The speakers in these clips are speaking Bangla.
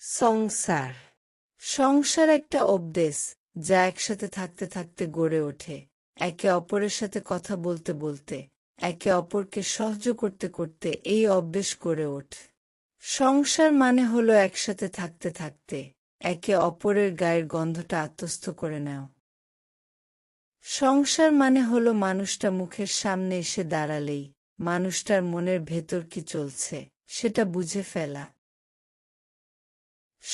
সংসার। সংসার একটা অভ্যেস যা একসাথে থাকতে থাকতে গড়ে ওঠে। একে অপরের সাথে কথা বলতে বলতে, একে অপরকে সহ্য করতে করতে এই অভ্যেস গড়ে ওঠে। সংসার মানে হলো একসাথে থাকতে থাকতে, একে অপরের গায়ের গন্ধটা আত্মস্থ করে নেও। সংসার মানে হলো মানুষটা মুখের সামনে এসে দাঁড়ালেই, মানুষটার মনের ভেতর কি চলছে, সেটা বুঝে ফেলা।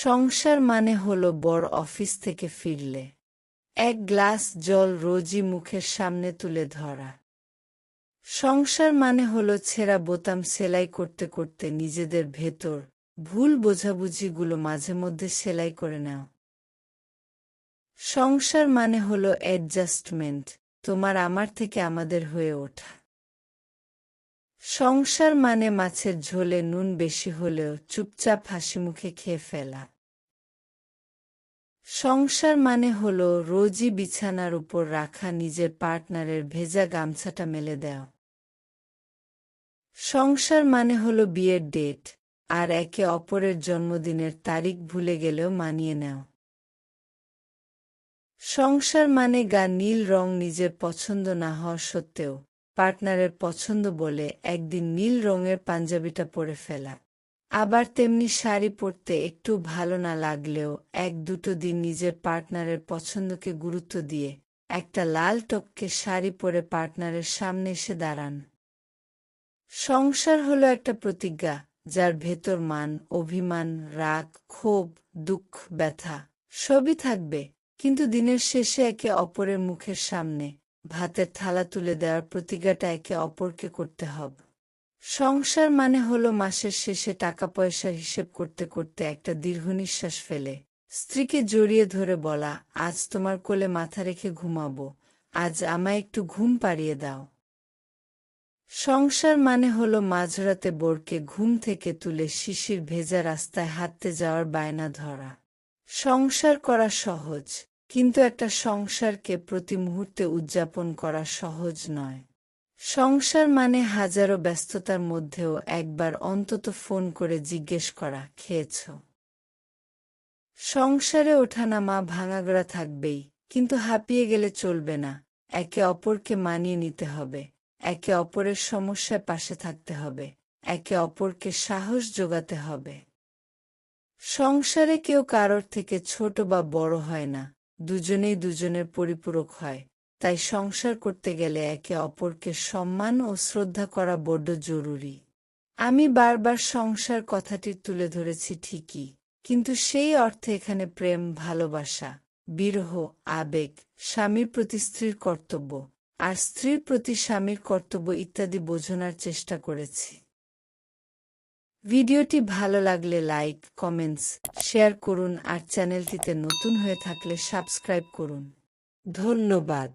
সংসার মানে হলো বড় অফিস থেকে ফিরলে। এক গ্লাস জল রোজই মুখের সামনে তুলে ধরা। সংসার মানে হলো ছেঁড়া বোতাম সেলাই করতে করতে নিজেদের ভেতর ভুল বোঝাবুঝিগুলো মাঝে মধ্যে সেলাই করে নাও। সংসার মানে হলো অ্যাডজাস্টমেন্ট তোমার আমার থেকে আমাদের হয়ে ওঠা। সংসার মানে মাছের ঝোলে নুন বেশি হলেও চুপচাপ হাসি মুখে খেয়ে ফেলা। সংসার মানে হল রোজই বিছানার উপর রাখা নিজের পার্টনারের ভেজা গামছাটা মেলে দেওয়া। সংসার মানে হল বিয়ের ডেট আর একে অপরের জন্মদিনের তারিখ ভুলে গেলেও মানিয়ে নেও সংসার মানে গা নীল রং নিজের পছন্দ না হওয়া সত্ত্বেও পার্টনারের পছন্দ বলে একদিন নীল রঙের পাঞ্জাবিটা পরে ফেলা। আবার তেমনি শাড়ি পরতে একটু ভালো না লাগলেও এক দুটো দিন নিজের পার্টনারের পছন্দকে গুরুত্ব দিয়ে একটা লাল টপকে শাড়ি পরে পার্টনারের সামনে এসে দাঁড়ান। সংসার হলো একটা প্রতিজ্ঞা, যার ভেতর মান, অভিমান, রাগ, ক্ষোভ, দুঃখ, ব্যথা সবই থাকবে। কিন্তু দিনের শেষে একে অপরের মুখের সামনে ভাতের থালা তুলে দেওয়ার প্রতিজ্ঞাটা একে অপরকে করতে হবে। সংসার মানে হলো মাসের শেষে টাকা পয়সা হিসেব করতে করতে একটা দীর্ঘ নিঃশ্বাস ফেলে। স্ত্রীকে জড়িয়ে ধরে বলা, আজ তোমার কোলে মাথা রেখে ঘুমাবো। আজ আমায় একটু ঘুম পাড়িয়ে দাও। সংসার মানে হলো মাঝরাতে বোরকে ঘুম থেকে তুলে শিশির ভেজা রাস্তায় হাঁটতে যাওয়ার বায়না ধরা। সংসার করা সহজ, কিন্তু একটা সংসারকে প্রতি মুহূর্তে উদযাপন করা সহজ নয়। সংসার মানে হাজারো ব্যস্ততার মধ্যেও একবার অন্তত ফোন করে জিজ্ঞেস করা, খেয়েছ? সংসারে ওঠানামা ভাঙাগড়া থাকবেই, কিন্তু হাঁপিয়ে গেলে চলবে না। একে অপরকে মানিয়ে নিতে হবে, একে অপরের সমস্যায় পাশে থাকতে হবে, একে অপরকে সাহস যোগাতে হবে। সংসারে কেউ কারোর থেকে ছোট বা বড় হয় না, দুজনেই দুজনের পরিপূরক হয়। তাই সংসার করতে গেলে একে অপরকে সম্মান ও শ্রদ্ধা করা বড্ড জরুরি। আমি বারবার সংসার কথাটি তুলে ধরেছি ঠিকই, কিন্তু সেই অর্থে এখানে প্রেম, ভালোবাসা, বিরহ, আবেগ, স্বামীর প্রতি স্ত্রীর কর্তব্য, আর স্ত্রীর প্রতি স্বামীর কর্তব্য ইত্যাদি বোঝানোর চেষ্টা করেছি। ভিডিওটি ভালো লাগলে লাইক, কমেন্টস, শেয়ার করুন আর চ্যানেলটিতে নতুন হয়ে থাকলে সাবস্ক্রাইব করুন। ধন্যবাদ।